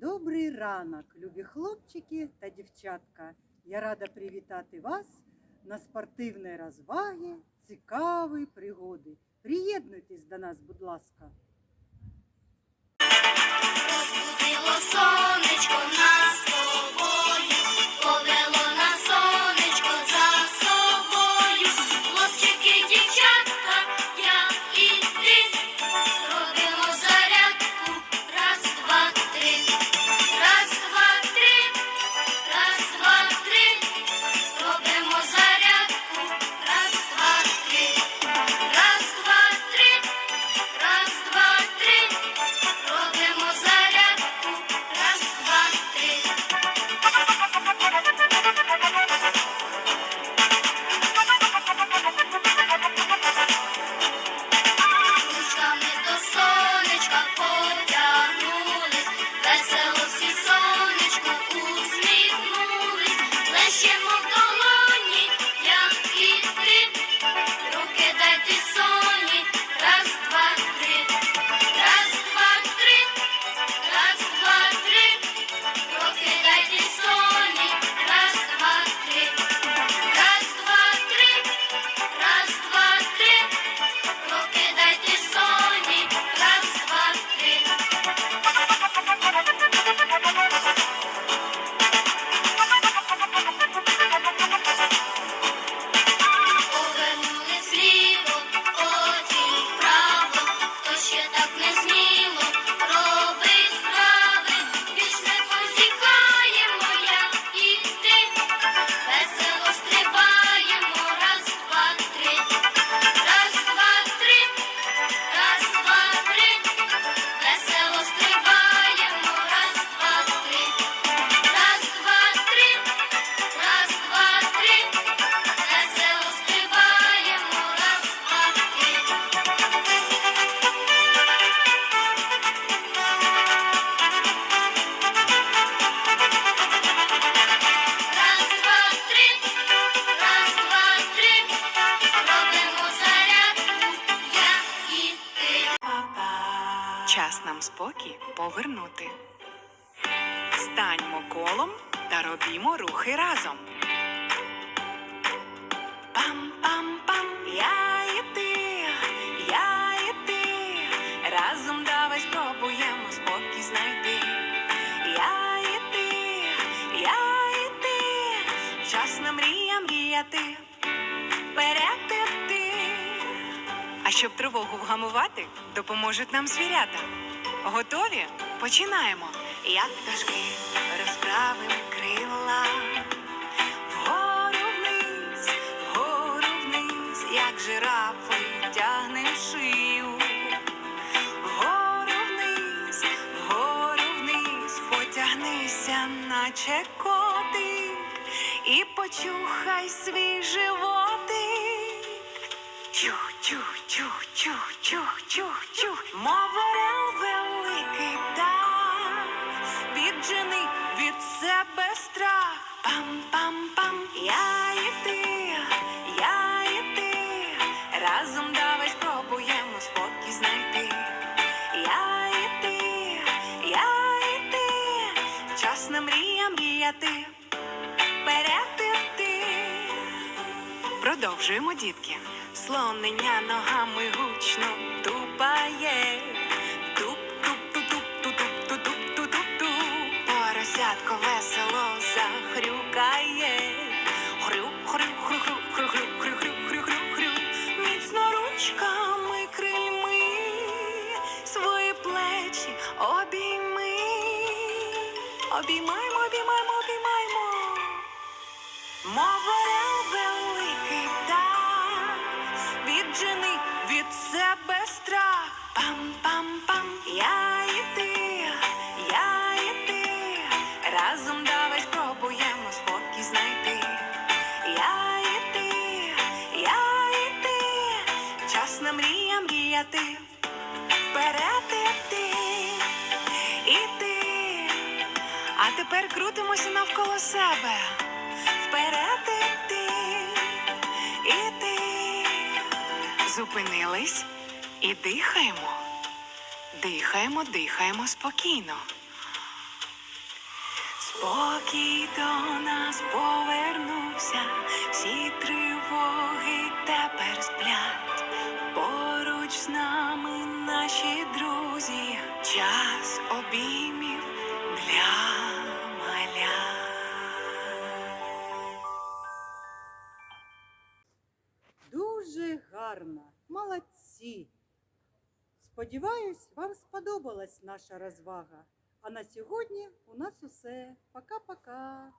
Добрий ранок, любі хлопчики та дівчатка. Я рада привітати вас на спортивної розваги, цікаві пригоди. Приєднуйтесь до нас, будь ласка. Спокій повернути. Станьмо колом та робімо рухи разом. Пам-пам-пам, я і ти, я і ти. Разом давай спробуємо спокій знайти. Я і ти, я і ти. Час на мрія мріяти. Вперед іти. А щоб тривогу вгамувати, допоможуть нам звірята. Готові? Починаємо. Як пташки розправим крила. Вгору вниз, вгору вниз, як жирафи тягнем шию. Вгору вниз, вгору вниз, потягнися, наче котик, і почухай свій животик. Чух, чух, чух, чух, чух, чух, чух, мов орел великий птах, віджени від себе страх. Пам-пам-пам, я і ти, я і ти, разом давай спробуємо спокій знайти. Я і ти, я і ти, час на мрія мріяти, вперед. Продовжуємо, дітки. Слонення ногами гучно тупає. Туп, туп, туп, туп, туп, туп, туп. Поросятко весело захрюкає. Хрю, хрю, хрю, хрю, хрю, хрю, хрю, хрю, хрю, хрю, хрю. Міцно ручками крильми свої плечі обійми. Обіймаймо, обіймаймо, обіймаймо. Мов я і ти, я і ти, разом давай спробуємо спокій знайти. Я і ти, я і ти, час на мрія мріяти, вперед іти, іти. А тепер крутимося навколо себе. Вперед іти, іти. Зупинились і дихаємо. Дихаємо, дихаємо спокійно. Спокій до нас повернувся, всі тривоги тепер сплять. Поруч з нами наші друзі, час обіймів для маля. Дуже гарно, молодці. Сподіваюсь, вам сподобалась наша розвага. А на сьогодні у нас усе. Пока-пока.